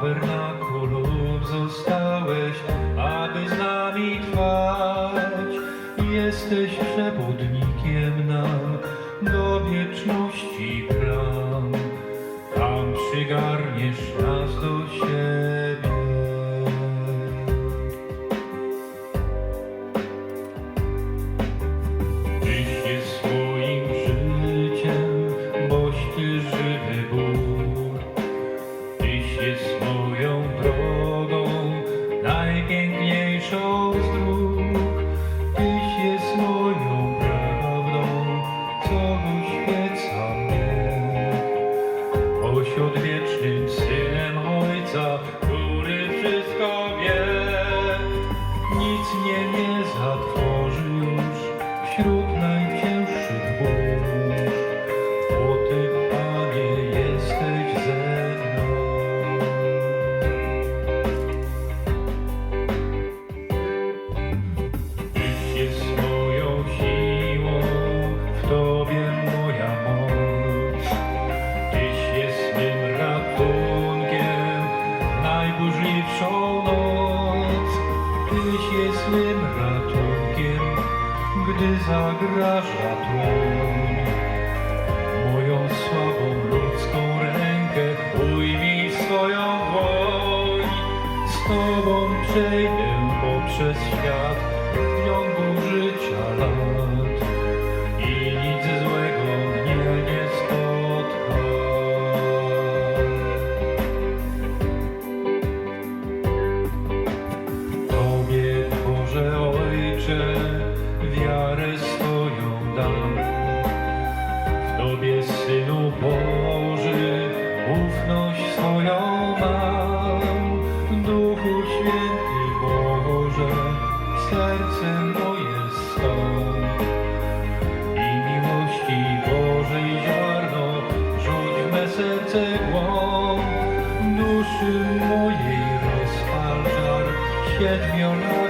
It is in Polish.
tabernakulum zostałeś, aby z nami trwać. Jesteś przewodnikiem nam do wieczności bram. Tam przygarniesz nas do siebie. Odwiecznym Synem Ojca, najburzliwszą noc. Tyś jest mym ratunkiem, gdy zagraża tłum. Moją słabą ludzką rękę ujmij swoją dłoń. Z Tobą przejdę poprzez świat wiarę swoją dam. W Tobie, Synu Boży, ufność swoją mam. Duchu Święty Boże, serce moje stąd. I miłości Bożej ziarno rzuć me serce głąb. Duszy mojej rozpal żar siedmiolaki dał.